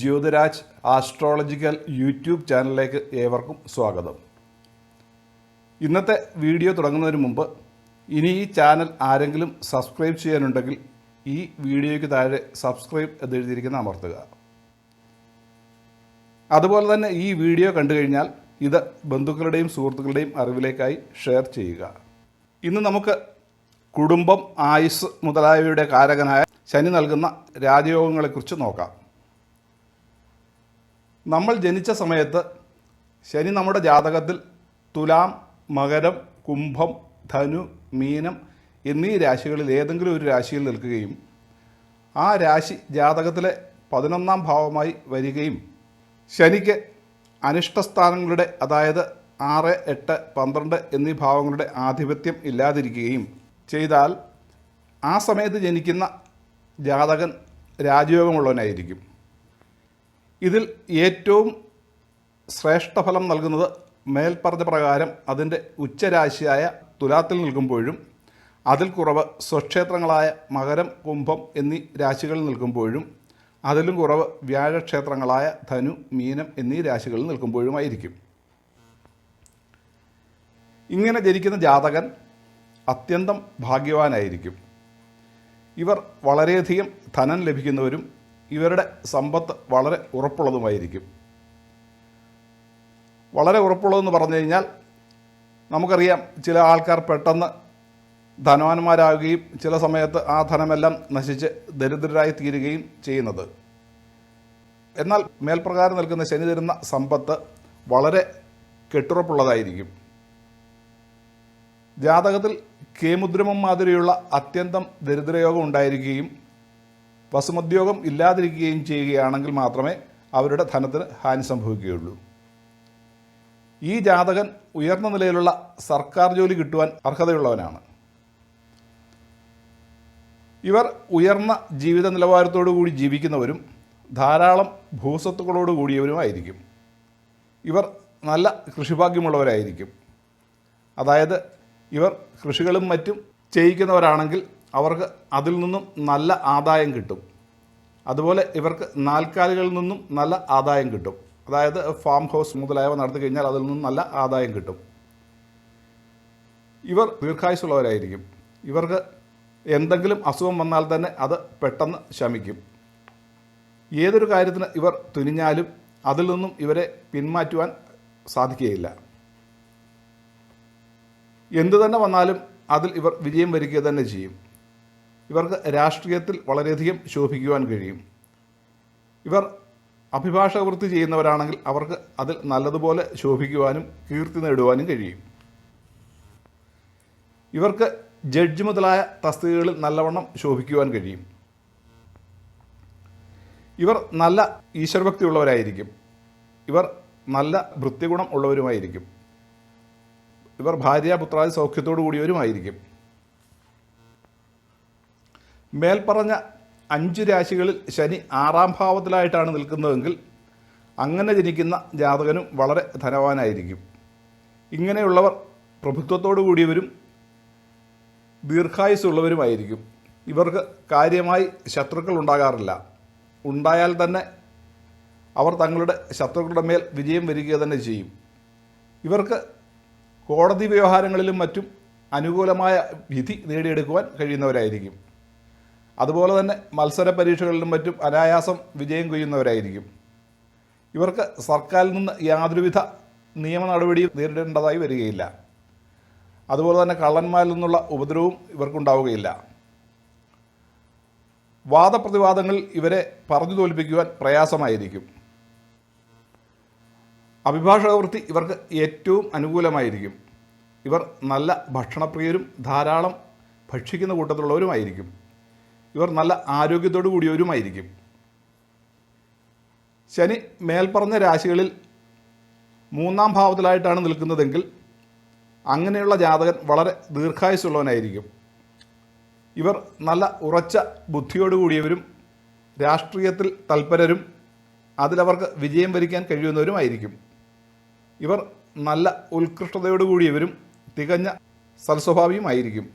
Jyothiraj astrological YouTube ചാനലിലേക്ക് ഏവർക്കും സ്വാഗതം. ഇന്നത്തെ വീഡിയോ തുടങ്ങുന്നതിന് മുമ്പ് ഇനി ഈ ചാനൽ ആരെങ്കിലും സബ്സ്ക്രൈബ് ചെയ്യാനുണ്ടെങ്കിൽ ഈ വീഡിയോയ്ക്ക് താഴെ സബ്സ്ക്രൈബ് എന്നെഴുതിയിരിക്കുന്ന അമർത്തുക. അതുപോലെ തന്നെ ഈ വീഡിയോ കണ്ടു കഴിഞ്ഞാൽ ഇത് ബന്ധുക്കളുടെയും സുഹൃത്തുക്കളുടെയും അറിവിലേക്കായി ഷെയർ ചെയ്യുക. ഇന്ന് നമുക്ക് കുടുംബം ആയുസ് മുതലായവയുടെ കാരകനായ ശനി നൽകുന്ന രാജയോഗങ്ങളെക്കുറിച്ച് നോക്കാം. നമ്മൾ ജനിച്ച സമയത്ത് ശനി നമ്മുടെ ജാതകത്തിൽ തുലാം മകരം കുംഭം ധനു മീനം എന്നീ രാശികളിൽ ഏതെങ്കിലും ഒരു രാശിയിൽ നിൽക്കുകയും ആ രാശി ജാതകത്തിലെ പതിനൊന്നാം ഭാവമായി വരികയും ശനിക്ക് അനിഷ്ടസ്ഥാനങ്ങളുടെ അതായത് ആറ് എട്ട് പന്ത്രണ്ട് എന്നീ ഭാവങ്ങളുടെ ആധിപത്യം ഇല്ലാതിരിക്കുകയും ചെയ്താൽ ആ സമയത്ത് ജനിക്കുന്ന ജാതകൻ രാജയോഗമുള്ളവനായിരിക്കും. ഇതിൽ ഏറ്റവും ശ്രേഷ്ഠഫലം നൽകുന്നത് മേൽപ്പറഞ്ഞ പ്രകാരം അതിന്റെ ഉച്ചരാശിയായ തുലാത്തിൽ നിൽക്കുമ്പോഴും അതിൽ കുറവ് സ്വക്ഷേത്രങ്ങളായ മകരം കുംഭം എന്നീ രാശികളിൽ നിൽക്കുമ്പോഴും അതിലും കുറവ് വ്യാഴക്ഷേത്രങ്ങളായ ധനു മീനം എന്നീ രാശികളിൽ നിൽക്കുമ്പോഴുമായിരിക്കും. ഇങ്ങനെ ജനിക്കുന്ന ജാതകൻ അത്യന്തം ഭാഗ്യവാനായിരിക്കും. ഇവർ വളരെയധികം ധനം ലഭിക്കുന്നവരും ഇവരുടെ സമ്പത്ത് വളരെ ഉറപ്പുള്ളതുമായിരിക്കും. വളരെ ഉറപ്പുള്ളതെന്ന് പറഞ്ഞു കഴിഞ്ഞാൽ നമുക്കറിയാം ചില ആൾക്കാർ പെട്ടെന്ന് ധനവാന്മാരാകുകയും ചില സമയത്ത് ആ ധനമെല്ലാം നശിച്ച് ദരിദ്രരായി തീരുകയും ചെയ്യുന്നത്. എന്നാൽ മേൽപ്രകാരം നിൽക്കുന്ന ശനി തരുന്ന സമ്പത്ത് വളരെ കെട്ടുറപ്പുള്ളതായിരിക്കും. ജാതകത്തിൽ കേമുദ്രമം മാതിരിയുള്ള അത്യന്തം ദരിദ്രയോഗം ഉണ്ടായിരിക്കുകയും വസുമദ്യോഗം ഇല്ലാതിരിക്കുകയും ചെയ്യുകയാണെങ്കിൽ മാത്രമേ അവരുടെ ധനത്തിന് ഹാനി സംഭവിക്കുകയുള്ളൂ. ഈ ജാതകൻ ഉയർന്ന നിലയിലുള്ള സർക്കാർ ജോലി കിട്ടുവാൻ അർഹതയുള്ളവനാണ്. ഇവർ ഉയർന്ന ജീവിത നിലവാരത്തോടു കൂടി ജീവിക്കുന്നവരും ധാരാളം ഭൂസ്വത്തുക്കളോട് കൂടിയവരുമായിരിക്കും. ഇവർ നല്ല കൃഷിഭാഗ്യമുള്ളവരായിരിക്കും. അതായത് ഇവർ കൃഷികളും മറ്റും ചെയ്യിക്കുന്നവരാണെങ്കിൽ അവർക്ക് അതിൽ നിന്നും നല്ല ആദായം കിട്ടും. അതുപോലെ ഇവർക്ക് നാൽക്കാലികളിൽ നിന്നും നല്ല ആദായം കിട്ടും. അതായത് ഫാം ഹൗസ് മുതലായവ നടത്തി കഴിഞ്ഞാൽ അതിൽ നിന്നും നല്ല ആദായം കിട്ടും. ഇവർ ദീർഘായുസുള്ളവരായിരിക്കും ഇവർക്ക് എന്തെങ്കിലും അസുഖം വന്നാൽ തന്നെ അത് പെട്ടെന്ന് ശമിക്കും. ഏതൊരു കാര്യത്തിന് ഇവർ തുനിഞ്ഞാലും അതിൽ നിന്നും ഇവരെ പിന്മാറ്റുവാൻ സാധിക്കുകയില്ല. എന്തു തന്നെ വന്നാലും അതിൽ ഇവർ വിജയം വരിക്കുക തന്നെ ചെയ്യും. ഇവർക്ക് രാഷ്ട്രീയത്തിൽ വളരെയധികം ശോഭിക്കുവാൻ കഴിയും. ഇവർ അഭിഭാഷക വൃത്തി ചെയ്യുന്നവരാണെങ്കിൽ അവർക്ക് അതിൽ നല്ലതുപോലെ ശോഭിക്കുവാനും കീർത്തി നേടുവാനും കഴിയും. ഇവർക്ക് ജഡ്ജ് മുതലായ തസ്തികകളിൽ നല്ലവണ്ണം ശോഭിക്കുവാൻ കഴിയും. ഇവർ നല്ല ഈശ്വരഭക്തി ഉള്ളവരായിരിക്കും ഇവർ നല്ല വൃത്തിഗുണം ഉള്ളവരുമായിരിക്കും. ഇവർ ഭാര്യ പുത്രാദി സൗഖ്യത്തോടു കൂടിയവരുമായിരിക്കും. മേൽപ്പറഞ്ഞ അഞ്ച് രാശികളിൽ ശനി ആറാം ഭാവത്തിലായിട്ടാണ് നിൽക്കുന്നതെങ്കിൽ അങ്ങനെ ജനിക്കുന്ന ജാതകനും വളരെ ധനവാനായിരിക്കും. ഇങ്ങനെയുള്ളവർ പ്രഭുത്വത്തോടു കൂടിയവരും ദീർഘായുസുള്ളവരുമായിരിക്കും ഇവർക്ക് കാര്യമായി ശത്രുക്കൾ ഉണ്ടാകാറില്ല. ഉണ്ടായാൽ തന്നെ അവർ തങ്ങളുടെ ശത്രുക്കളുടെ മേൽ വിജയം വരിക തന്നെ ചെയ്യും. ഇവർക്ക് കോടതി വ്യവഹാരങ്ങളിലും മറ്റും അനുകൂലമായ വിധി നേടിയെടുക്കുവാൻ കഴിയുന്നവരായിരിക്കും. അതുപോലെ തന്നെ മത്സര പരീക്ഷകളിലും മറ്റും അനായാസം വിജയം കൊയ്യുന്നവരായിരിക്കും. ഇവർക്ക് സർക്കാരിൽ നിന്ന് യാതൊരുവിധ നിയമ നടപടിയും നേരിടേണ്ടതായി വരികയില്ല. അതുപോലെ തന്നെ കള്ളന്മാരിൽ നിന്നുള്ള ഉപദ്രവവും ഇവർക്കുണ്ടാവുകയില്ല. വാദപ്രതിവാദങ്ങൾ ഇവരെ പറഞ്ഞു തോൽപ്പിക്കുവാൻ പ്രയാസമായിരിക്കും. അഭിഭാഷക വൃത്തി ഇവർക്ക് ഏറ്റവും അനുകൂലമായിരിക്കും. ഇവർ നല്ല ഭക്ഷണപ്രിയരും ധാരാളം ഭക്ഷിക്കുന്ന കൂട്ടത്തിലുള്ളവരുമായിരിക്കും. ഇവർ നല്ല ആരോഗ്യത്തോടു കൂടിയവരുമായിരിക്കും. ശനി മേൽപ്പറഞ്ഞ രാശികളിൽ മൂന്നാം ഭാവത്തിലായിട്ടാണ് നിൽക്കുന്നതെങ്കിൽ അങ്ങനെയുള്ള ജാതകൻ വളരെ ദീർഘായുസുള്ളവനായിരിക്കും ഇവർ നല്ല ഉറച്ച ബുദ്ധിയോടുകൂടിയവരും രാഷ്ട്രീയത്തിൽ തൽപരരും അതിലവർക്ക് വിജയം വരിക്കാൻ കഴിയുന്നവരുമായിരിക്കും. ഇവർ നല്ല ഉത്കൃഷ്ടതയോടുകൂടിയവരും തികഞ്ഞ സൽസ്വഭാവിയുമായിരിക്കും.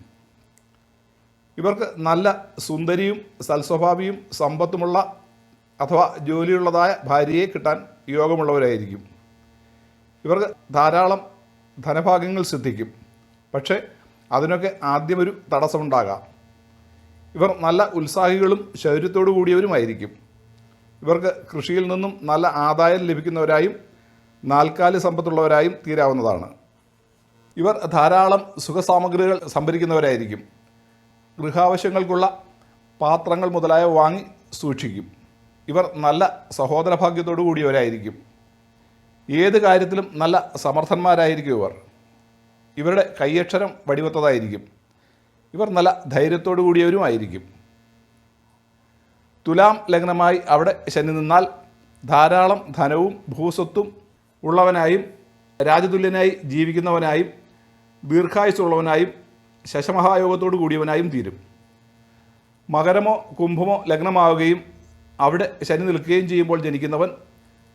ഇവർക്ക് നല്ല സുന്ദരിയും സൽസ്വഭാവിയും സമ്പത്തുമുള്ള അഥവാ ജോലിയുള്ളതായ ഭാര്യയെ കിട്ടാൻ യോഗമുള്ളവരായിരിക്കും. ഇവർക്ക് ധാരാളം ധനഭാഗ്യങ്ങൾ സിദ്ധിക്കും. പക്ഷേ അതിനൊക്കെ ആദ്യമൊരു തടസ്സമുണ്ടാകാം. ഇവർ നല്ല ഉത്സാഹികളും ശൗര്യത്തോടു കൂടിയവരുമായിരിക്കും. ഇവർക്ക് കൃഷിയിൽ നിന്നും നല്ല ആദായം ലഭിക്കുന്നവരായും നാൽക്കാലി സമ്പത്തുള്ളവരായും തീരാവുന്നതാണ്. ഇവർ ധാരാളം സുഖസാമഗ്രികൾ സംഭരിക്കുന്നവരായിരിക്കും. ഗൃഹാവശ്യങ്ങൾക്കുള്ള പാത്രങ്ങൾ മുതലായവ വാങ്ങി സൂക്ഷിക്കും. ഇവർ നല്ല സഹോദരഭാഗ്യത്തോടു കൂടിയവരായിരിക്കും ഏത് കാര്യത്തിലും നല്ല സമർത്ഥന്മാരായിരിക്കും ഇവർ. ഇവരുടെ കൈയക്ഷരം വടിവത്തതായിരിക്കും. ഇവർ നല്ല ധൈര്യത്തോടു കൂടിയവരുമായിരിക്കും തുലാം ലഗ്നമായി അവിടെ ശനി നിന്നാൽ ധാരാളം ധനവും ഭൂസ്വത്തും ഉള്ളവനായും രാജതുല്യനായി ജീവിക്കുന്നവനായും ദീർഘായുസുള്ളവനായും ശശമഹായോഗത്തോടു കൂടിയവനായും തീരും. മകരമോ കുംഭമോ ലഗ്നമാവുകയും അവിടെ ശനി നിൽക്കുകയും ചെയ്യുമ്പോൾ ജനിക്കുന്നവൻ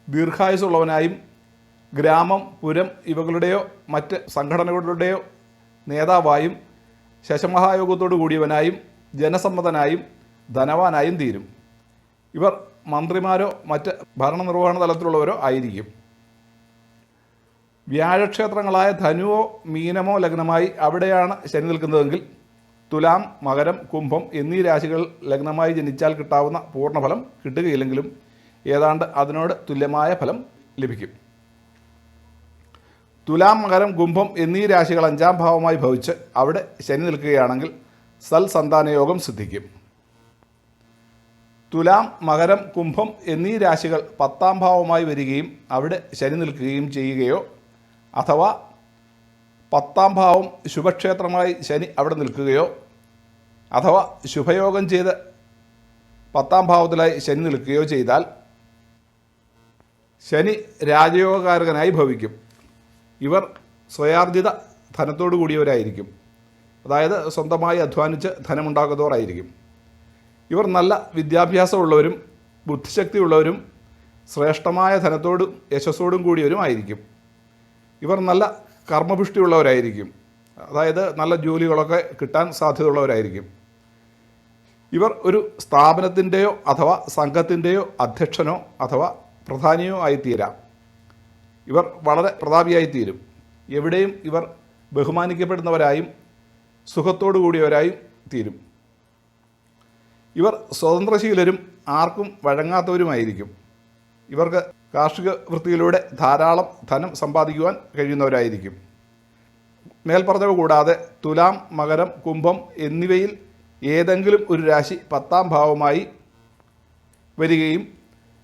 ദീർഘായുസുള്ളവനായും ഗ്രാമം പുരം ഇവകളുടെയോ മറ്റ് സംഘടനകളുടെയോ നേതാവായും ശശമഹായോഗത്തോടു കൂടിയവനായും ജനസമ്മതനായും ധനവാനായും തീരും. ഇവർ മന്ത്രിമാരോ മറ്റ് ഭരണനിർവഹണ തലത്തിലുള്ളവരോ ആയിരിക്കും. വ്യാഴക്ഷേത്രങ്ങളായ ധനുവോ മീനമോ ലഗ്നമായി അവിടെയാണ് ശനി നിൽക്കുന്നതെങ്കിൽ തുലാം മകരം കുംഭം എന്നീ രാശികൾ ലഗ്നമായി ജനിച്ചാൽ കിട്ടാവുന്ന പൂർണഫലം കിട്ടുകയില്ലെങ്കിലും ഏതാണ്ട് അതിനോട് തുല്യമായ ഫലം ലഭിക്കും. തുലാം മകരം കുംഭം എന്നീ രാശികൾ അഞ്ചാം ഭാവമായി ഭവിച്ച് അവിടെ ശനി നിൽക്കുകയാണെങ്കിൽ സൽ സന്താനയോഗം സിദ്ധിക്കും. തുലാം മകരം കുംഭം എന്നീ രാശികൾ പത്താം ഭാവമായി വരികയും അവിടെ ശനി നിൽക്കുകയും ചെയ്യുകയോ അഥവാ പത്താം ഭാവം ശുഭക്ഷേത്രമായി ശനി അവിടെ നിൽക്കുകയോ അഥവാ ശുഭയോഗം ചെയ്ത് പത്താം ഭാവത്തിലായി ശനി നിൽക്കുകയോ ചെയ്താൽ ശനി രാജയോഗകാരകനായി ഭവിക്കും. ഇവർ സ്വയാർജിത ധനത്തോടു കൂടിയവരായിരിക്കും. അതായത് സ്വന്തമായി അധ്വാനിച്ച് ധനമുണ്ടാക്കുന്നവരായിരിക്കും. ഇവർ നല്ല വിദ്യാഭ്യാസമുള്ളവരും ബുദ്ധിശക്തിയുള്ളവരും ശ്രേഷ്ഠമായ ധനത്തോടും യശസ്സോടും കൂടിയവരുമായിരിക്കും ഇവർ നല്ല കർമ്മപുഷ്ടിയുള്ളവരായിരിക്കും. അതായത് നല്ല ജോലികളൊക്കെ കിട്ടാൻ സാധ്യതയുള്ളവരായിരിക്കും. ഇവർ ഒരു സ്ഥാപനത്തിന്റെയോ അഥവാ സംഘത്തിന്റെയോ അധ്യക്ഷനോ അഥവാ പ്രധാനിയോ ആയിത്തീരാം. ഇവർ വളരെ പ്രതാപിയായിത്തീരും. എവിടെയും ഇവർ ബഹുമാനിക്കപ്പെടുന്നവരായും സുഖത്തോടു കൂടിയവരായും തീരും. ഇവർ സ്വതന്ത്രശീലരും ആർക്കും വഴങ്ങാത്തവരുമായിരിക്കും. ഇവർക്ക് കാർഷിക വൃത്തിയിലൂടെ ധാരാളം ധനം സമ്പാദിക്കുവാൻ കഴിയുന്നവരായിരിക്കും. മേൽപ്പറഞ്ഞവ കൂടാതെ തുലാം മകരം കുംഭം എന്നിവയിൽ ഏതെങ്കിലും ഒരു രാശി പത്താം ഭാവമായി വരികയും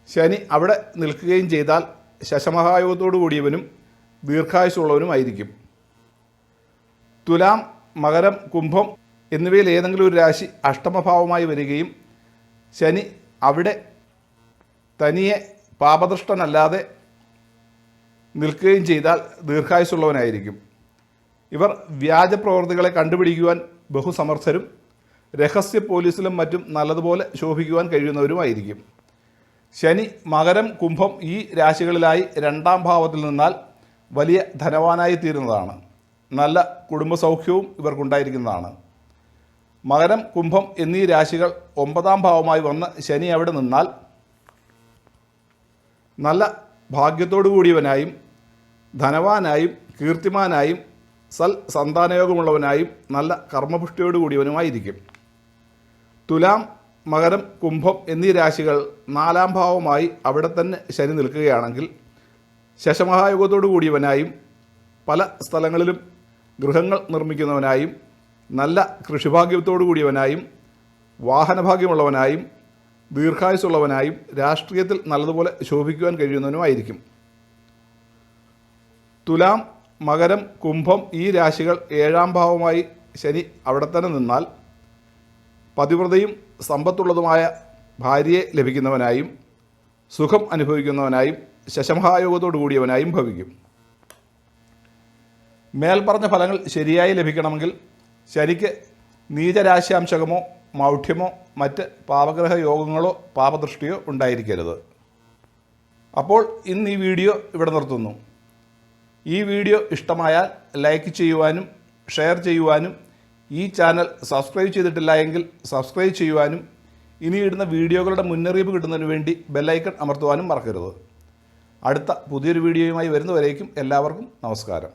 ശനി അവിടെ നിൽക്കുകയും ചെയ്താൽ ശശമഹായോഗത്തോടു കൂടിയവനും ദീർഘായുസുള്ളവനുമായിരിക്കും തുലാം മകരം കുംഭം എന്നിവയിൽ ഏതെങ്കിലും ഒരു രാശി അഷ്ടമഭാവമായി വരികയും ശനി അവിടെ തനിയെ പാപദൃഷ്ടനല്ലാതെ നിൽക്കുകയും ചെയ്താൽ ദീർഘായുസുള്ളവനായിരിക്കും ഇവർ വ്യാജ പ്രവർത്തികളെ കണ്ടുപിടിക്കുവാൻ ബഹുസമർത്ഥരും രഹസ്യ പോലീസിലും മറ്റും നല്ലതുപോലെ ശോഭിക്കുവാൻ കഴിയുന്നവരുമായിരിക്കും. ശനി മകരം കുംഭം ഈ രാശികളിലായി രണ്ടാം ഭാവത്തിൽ നിന്നാൽ വലിയ ധനവാനായി തീരുന്നതാണ്. നല്ല കുടുംബസൗഖ്യവും ഇവർക്കുണ്ടായിരിക്കുന്നതാണ്. മകരം കുംഭം എന്നീ രാശികൾ ഒമ്പതാം ഭാവമായി വന്ന് ശനി അവിടെ നിന്നാൽ നല്ല ഭാഗ്യത്തോടു കൂടിയവനായും ധനവാനായും കീർത്തിമാനായും സൽ സന്താനയോഗമുള്ളവനായും നല്ല കർമ്മപുഷ്ടിയോടു കൂടിയവനുമായിരിക്കും. തുലാം മകരം കുംഭം എന്നീ രാശികൾ നാലാം ഭാവമായി അവിടെ തന്നെ ശനി നിൽക്കുകയാണെങ്കിൽ ശശമഹായോഗത്തോടു കൂടിയവനായും പല സ്ഥലങ്ങളിലും ഗൃഹങ്ങൾ നിർമ്മിക്കുന്നവനായും നല്ല കൃഷിഭാഗ്യത്തോടു കൂടിയവനായും വാഹനഭാഗ്യമുള്ളവനായും ദീർഘായുസുള്ളവനായും രാഷ്ട്രീയത്തിൽ നല്ലതുപോലെ ശോഭിക്കുവാൻ കഴിയുന്നവനുമായിരിക്കും. തുലാം മകരം കുംഭം ഈ രാശികൾ ഏഴാം ഭാവമായി ശനി അവിടെ തന്നെ നിന്നാൽ പതിവ്രതയും സമ്പത്തുള്ളതുമായ ഭാര്യയെ ലഭിക്കുന്നവനായും സുഖം അനുഭവിക്കുന്നവനായും ശശമഹായോഗത്തോടു കൂടിയവനായും ഭവിക്കും. മേൽപ്പറഞ്ഞ ഫലങ്ങൾ ശരിയായി ലഭിക്കണമെങ്കിൽ ശരിക്ക് നീചരാശാംശകമോ മൗഢ്യമോ മറ്റ് പാപഗ്രഹ യോഗങ്ങളോ പാപദൃഷ്ടിയോ ഉണ്ടായിരിക്കരുത്. അപ്പോൾ ഇന്ന് ഈ വീഡിയോ ഇവിടെ നിർത്തുന്നു. ഈ വീഡിയോ ഇഷ്ടമായാൽ ലൈക്ക് ചെയ്യുവാനും ഷെയർ ചെയ്യുവാനും ഈ ചാനൽ സബ്സ്ക്രൈബ് ചെയ്തിട്ടില്ല എങ്കിൽ സബ്സ്ക്രൈബ് ചെയ്യുവാനും ഇനി ഇടുന്ന വീഡിയോകളുടെ മുന്നറിയിപ്പ് കിട്ടുന്നതിന് വേണ്ടി ബെല്ലൈക്കൺ അമർത്തുവാനും മറക്കരുത്. അടുത്ത പുതിയൊരു വീഡിയോയുമായി വരുന്നവരേക്കും എല്ലാവർക്കും നമസ്കാരം.